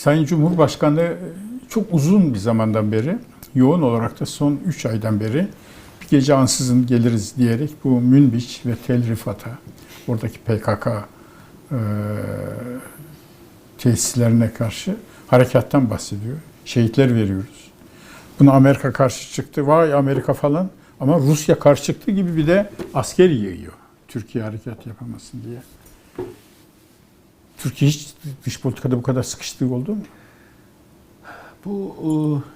Sayın Cumhurbaşkanı çok uzun bir zamandan beri, yoğun olarak da son 3 aydan beri bir gece ansızın geliriz diyerek bu Münbiç ve Tel Rifat'a, oradaki PKK e, tesislerine karşı harekattan bahsediyor. Şehitler veriyoruz. Buna Amerika karşı çıktı. Vay Amerika falan. Ama Rusya karşı çıktı gibi bir de asker yığıyor. Türkiye harekat yapamasın diye. Türkiye hiç dış politikada bu kadar sıkıştığı oldu mu? Bu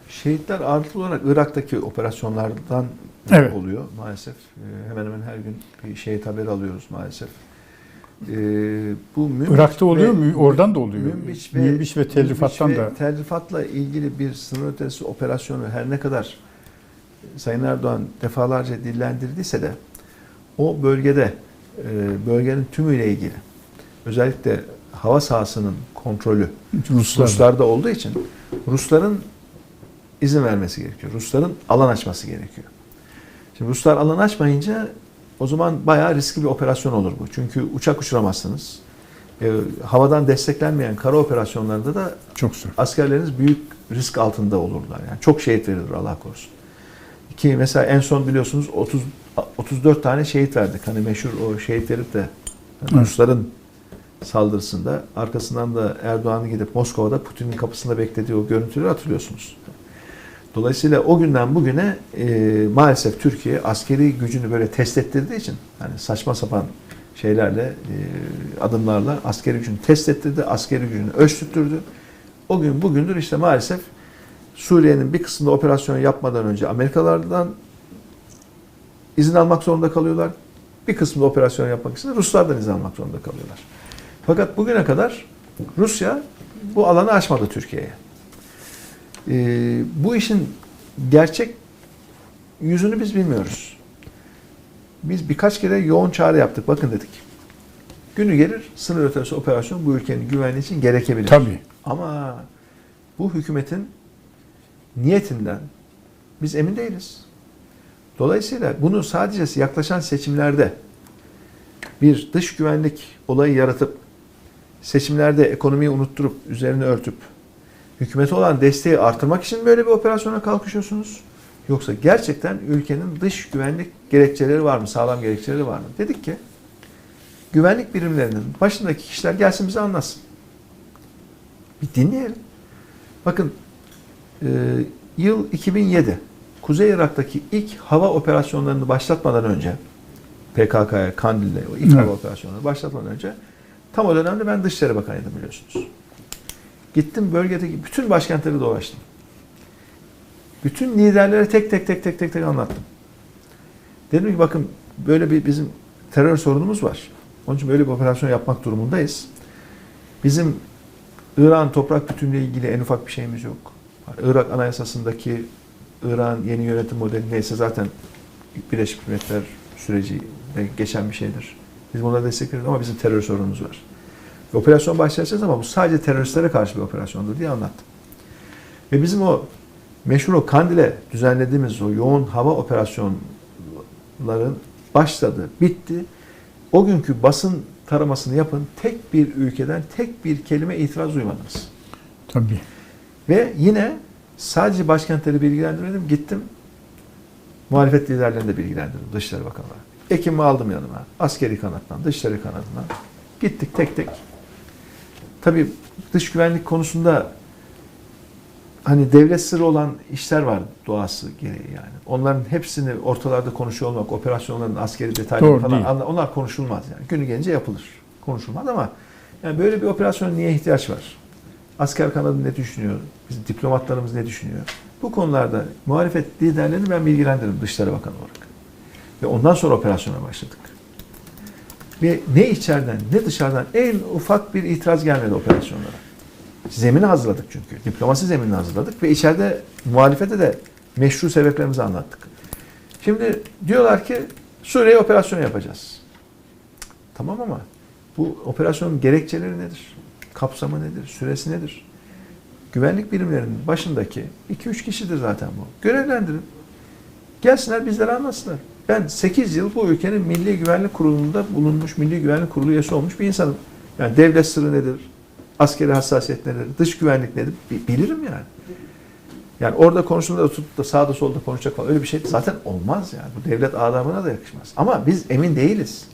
e, şehitler ağırlıklı olarak Irak'taki operasyonlardan Evet. oluyor maalesef. E, Hemen hemen her gün bir şehit haberi alıyoruz maalesef. E, Bu Münbiç Irak'ta oluyor mu? Oradan da oluyor. Münbiç ve, Münbiç ve Tel Rifat'tan Münbiç ve da. Tel Rifat'la ilgili bir sınır ötesi operasyonu her ne kadar Sayın Erdoğan defalarca dillendirdiyse de o bölgede bölgenin tümüyle ilgili özellikle hava sahasının kontrolü Ruslar. Ruslarda olduğu için Rusların izin vermesi gerekiyor. Rusların alan açması gerekiyor. Şimdi Ruslar alan açmayınca o zaman bayağı riskli bir operasyon olur bu. Çünkü uçak uçuramazsınız. E, havadan desteklenmeyen kara operasyonlarında da Çok zor. askerleriniz büyük risk altında olurlar. Yani çok şehit verilir Allah korusun. Ki mesela en son biliyorsunuz 30 34 tane şehit verdik. Hani meşhur o şehit verip de Evet. Rusların saldırısında arkasından da Erdoğan'ın gidip Moskova'da Putin'in kapısında beklediği o görüntüleri hatırlıyorsunuz. Dolayısıyla o günden bugüne e, maalesef Türkiye askeri gücünü böyle test ettirdiği için hani saçma sapan şeylerle e, adımlarla askeri gücünü test ettirdi, askeri gücünü ölçtürttürdü. O gün bugündür işte maalesef Suriye'nin bir kısmında operasyon yapmadan önce Amerikalardan izin almak zorunda kalıyorlar. Bir kısmında operasyon yapmak için Ruslardan izin almak zorunda kalıyorlar. Fakat bugüne kadar Rusya bu alanı açmadı Türkiye'ye. Ee, bu işin gerçek yüzünü biz bilmiyoruz. Biz birkaç kere yoğun çağrı yaptık. Bakın dedik. Günü gelir sınır ötesi operasyon bu ülkenin güvenliği için gerekebilir. Tabii. Ama bu hükümetin niyetinden biz emin değiliz. Dolayısıyla bunu sadece yaklaşan seçimlerde bir dış güvenlik olayı yaratıp seçimlerde ekonomiyi unutturup üzerine örtüp hükümete olan desteği artırmak için böyle bir operasyona kalkışıyorsunuz? Yoksa gerçekten ülkenin dış güvenlik gerekçeleri var mı? Sağlam gerekçeleri var mı? Dedik ki güvenlik birimlerinin başındaki kişiler gelsin bize anlatsın. Bir dinleyelim. Bakın e, yıl 2007 Kuzey Irak'taki ilk hava operasyonlarını başlatmadan önce PKK'ya, Kandil'le o ilk Evet. hava operasyonlarını başlatmadan önce tam o dönemde ben Dışişleri Bakanıydım biliyorsunuz. Gittim bölgedeki bütün başkentleri dolaştım. Bütün liderlere tek tek tek tek tek tek anlattım. Dedim ki bakın böyle bir bizim terör sorunumuz var. Onun için böyle bir operasyon yapmak durumundayız. Bizim İran toprak bütünlüğü ilgili en ufak bir şeyimiz yok. Irak Anayasası'ndaki İran yeni yönetim modeli neyse zaten Birleşmiş Milletler süreci geçen bir şeydir. Biz buna destek veriyoruz ama bizim terör sorunumuz var. Ve operasyon başlayacağız ama bu sadece teröristlere karşı bir operasyondur diye anlattım. Ve bizim o meşhur o Kandil'e düzenlediğimiz o yoğun hava operasyonların başladı, bitti. O günkü basın taramasını yapın. Tek bir ülkeden tek bir kelime itiraz duymadınız. Tabii. Ve yine sadece başkentleri bilgilendirmedim. Gittim muhalefet liderlerini de bilgilendirdim Dışişleri Bakanlığı. Ekim'i aldım yanıma. Askeri kanattan, Dışişleri kanadından. Gittik tek tek. Tabii dış güvenlik konusunda hani devlet sırrı olan işler var doğası gereği yani. Onların hepsini ortalarda konuşuyor olmak, operasyonların askeri detayları Doğru falan değil. onlar konuşulmaz yani. Günü gelince yapılır. Konuşulmaz ama yani böyle bir operasyona niye ihtiyaç var? Asker kanadı ne düşünüyor? Bizim diplomatlarımız ne düşünüyor? Bu konularda muhalefet liderlerini ben bilgilendirdim Dışişleri Bakanı olarak. Ve ondan sonra operasyona başladık. Ve ne içeriden ne dışarıdan en ufak bir itiraz gelmedi operasyonlara. Zemini hazırladık çünkü. Diplomasi zeminini hazırladık ve içeride muhalefete de meşru sebeplerimizi anlattık. Şimdi diyorlar ki Suriye operasyon yapacağız. Tamam ama bu operasyonun gerekçeleri nedir? Kapsamı nedir? Süresi nedir? Güvenlik birimlerinin başındaki 2-3 kişidir zaten bu. Görevlendirin. Gelsinler bizlere anlatsınlar. Ben 8 yıl bu ülkenin Milli Güvenlik Kurulu'nda bulunmuş, Milli Güvenlik Kurulu üyesi olmuş bir insanım. Yani devlet sırrı nedir? Askeri hassasiyet nedir? Dış güvenlik nedir? Bi- Bilirim yani. Yani orada konuştuğunda tutup da sağda solda konuşacak falan öyle bir şey zaten olmaz yani. Bu devlet adamına da yakışmaz. Ama biz emin değiliz.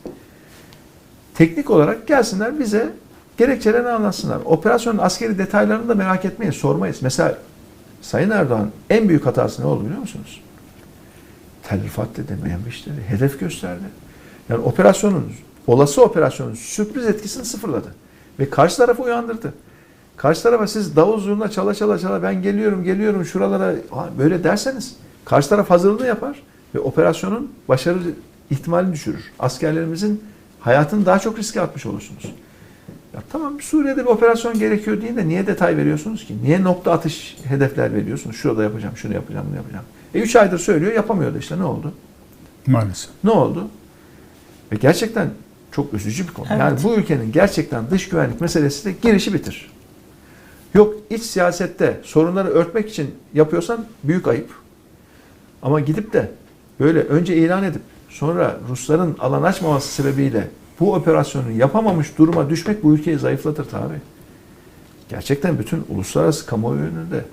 Teknik olarak gelsinler bize gerekçelerini anlatsınlar. Operasyonun askeri detaylarını da merak etmeyin, sormayız. Mesela Sayın Erdoğan en büyük hatası ne oldu biliyor musunuz? Tel Rifat dedi, Menbiş dedi, hedef gösterdi. Yani operasyonun, olası operasyonun sürpriz etkisini sıfırladı. Ve karşı tarafı uyandırdı. Karşı tarafa siz davul zurna çala çala çala ben geliyorum geliyorum şuralara "Aa, böyle derseniz karşı taraf hazırlığını yapar ve operasyonun başarı ihtimalini düşürür. Askerlerimizin hayatını daha çok riske atmış olursunuz. Ya tamam Suriye'de bir operasyon gerekiyor deyin de niye detay veriyorsunuz ki? Niye nokta atış hedefler veriyorsunuz? Şurada yapacağım, şunu yapacağım, bunu yapacağım. E 3 aydır söylüyor yapamıyordu işte ne oldu? Maalesef. Ne oldu? Ve gerçekten çok üzücü bir konu. Evet. Yani bu ülkenin gerçekten dış güvenlik meselesi de girişi bitir. Yok iç siyasette sorunları örtmek için yapıyorsan büyük ayıp. Ama gidip de böyle önce ilan edip sonra Rusların alan açmaması sebebiyle bu operasyonu yapamamış duruma düşmek bu ülkeyi zayıflatır tabi. Gerçekten bütün uluslararası kamuoyu önünde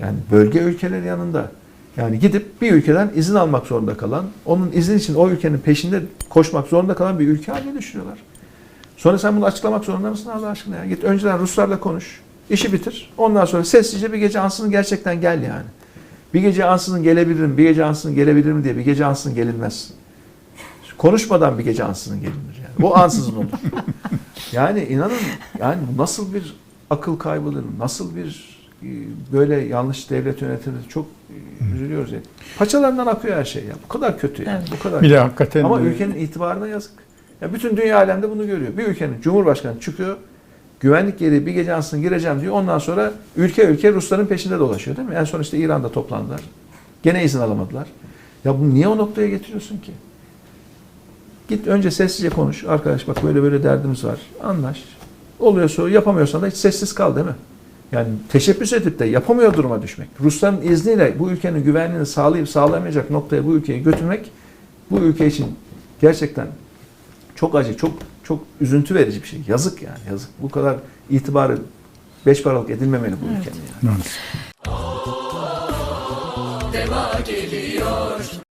yani bölge ülkeleri yanında yani gidip bir ülkeden izin almak zorunda kalan, onun izin için o ülkenin peşinde koşmak zorunda kalan bir ülke haline düşürüyorlar. Sonra sen bunu açıklamak zorunda mısın Allah aşkına ya? Git önceden Ruslarla konuş. işi bitir. Ondan sonra sessizce bir gece ansızın gerçekten gel yani. Bir gece ansızın gelebilirim, bir gece ansızın gelebilirim diye bir gece ansızın gelinmez. Konuşmadan bir gece ansızın gelinir yani. O ansızın olur. Yani inanın yani nasıl bir akıl kaybıdır, nasıl bir böyle yanlış devlet yönetimi çok e, üzülüyoruz yani. Paçalarından akıyor her şey ya. Bu kadar kötü yani. Evet. Bu kadar. Bir de hakikaten Ama e, ülkenin itibarına yazık. Ya bütün dünya alemde bunu görüyor. Bir ülkenin cumhurbaşkanı çıkıyor, güvenlik yeri bir gece ansızın gireceğim diyor. Ondan sonra ülke ülke Rusların peşinde dolaşıyor değil mi? En son işte İran'da toplandılar. Gene izin alamadılar. Ya bunu niye o noktaya getiriyorsun ki? Git önce sessizce konuş. Arkadaş bak böyle böyle derdimiz var. Anlaş. Oluyorsa yapamıyorsan da hiç sessiz kal değil mi? Yani teşebbüs edip de yapamıyor duruma düşmek. Rusların izniyle bu ülkenin güvenliğini sağlayıp sağlamayacak noktaya bu ülkeyi götürmek bu ülke için gerçekten çok acı, çok çok üzüntü verici bir şey. Yazık yani, yazık. Bu kadar itibarı beş paralık edilmemeli bu ülkenin yani. maalesef. Deva geliyor